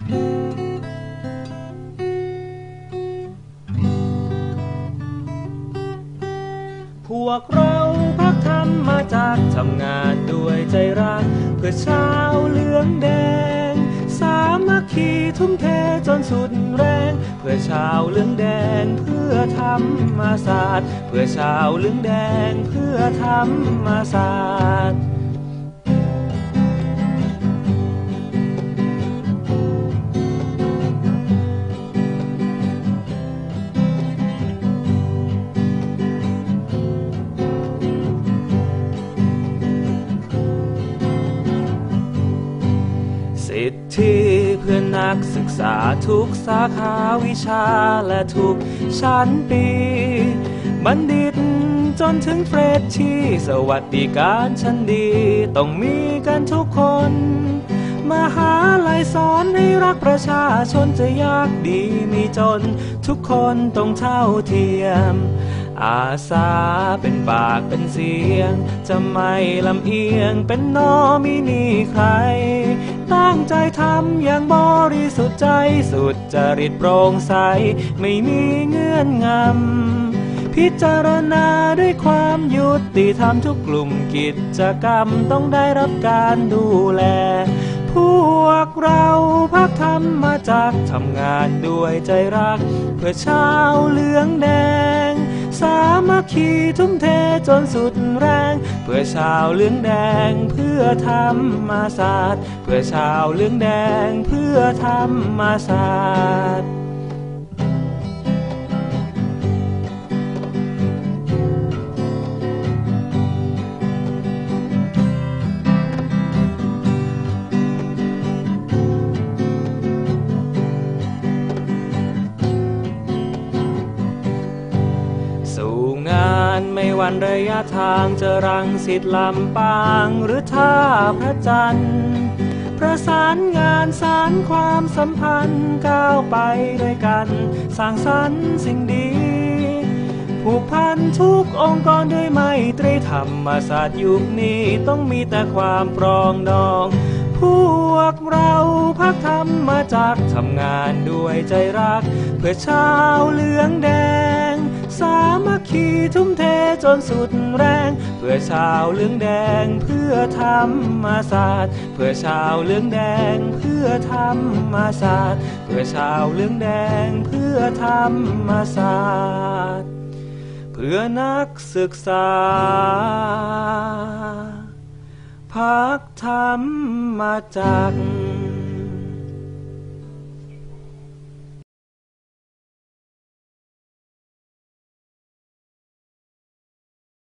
พวกเราพักทำมาจากทำงานด้วยใจรัก เพื่อชาวเหลืองแดง สามัคคีทุ่มเทจนสุดแรง เพื่อชาวเหลืองแดงเพื่อธรรมศาสตร์ เพื่อชาวเหลืองแดงเพื่อธรรมศาสตร์ สิทธิเพื่อนนักศึกษาทุกสาขาวิชาและทุกชั้นปี บัณฑิตจนถึงเฟรชชี่ สวัสดิการชั้นดี ต้องมีกันทุกคน มหาลัยสอนให้รักประชาชนจะยากดีมีจน ทุกคนต้องเท่าเทียม อาสาเป็นปากเป็นเสียง จะไม่ลำเอียงเป็นนอมินีใคร ตั้งใจทำอย่างบริสุทธิ์ใจสุดจริตโปร่งใส ไม่มีเงื่อนงำ พิจารณาด้วยความยุติธรรมทุกกลุ่มกิจกรรมต้องได้รับการดูแล พวกเราพักทำมาจากทำงานด้วยใจรัก เพื่อชาวเหลืองแดง ขี่ทุ่มเทจนสุดแรง เพื่อชาวเหลืองแดงเพื่อธรรมศาสตร์ เพื่อชาวเหลืองแดงเพื่อธรรมศาสตร์ สู่งานไม่วันระยะทางจะรังสิตลำปางหรือท่าพระจันทร์ประสานงานสารความสัมพันธ์ก้าวไปด้วยกัน สร้างสรรค์สิ่งดีผูกพันทุกองค์กรด้วยไมตรีธรรมศาสตร์ยุคนี้ต้องมีแต่ความปรองดอง พวกเราพักทำมาจากทำงานด้วยใจรัก เพื่อชาวเหลืองแดง สามัคคีทุ่มเทจนสุดแรง เพื่อชาวเหลืองแดงเพื่อธรรมศาสตร์ เพื่อชาวเหลืองแดงเพื่อธรรมศาสตร์ เพื่อชาวเหลืองแดงเพื่อธรรมศาสตร์ เพื่อนักศึกษาพักธรรมมาจาก